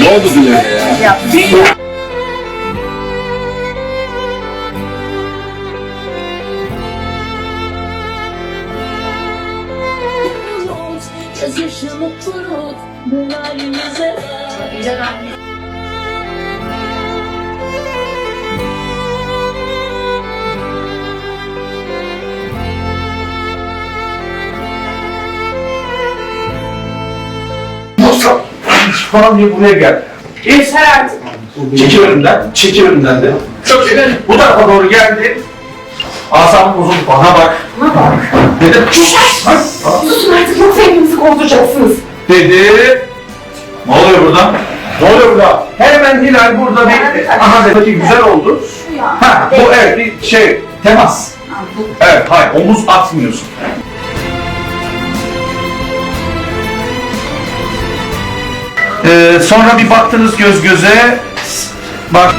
Ne oldu Dilara'ya ya? Gözyaşımı kurut Bu halimize bak Yoksa falan diye buraya gel. Yeter artık. Çekil önümden, çekil önümden de. Çok çekil. Bu tarafa doğru geldi. Asabım bozuldu. Bana bak. Bana bak. Dedim. Ha? Susun artık yoksa hepimizi kovduracaksınız. Dedi. Ne oluyor burada? Ne oluyor burada? Hemen Hilal burada bir... Aha dedi güzel oldu. Ha, bu evet bir şey, temas. Evet, hayır, omuz atmıyorsun. Ee, sonra bir baktınız göz göze, bak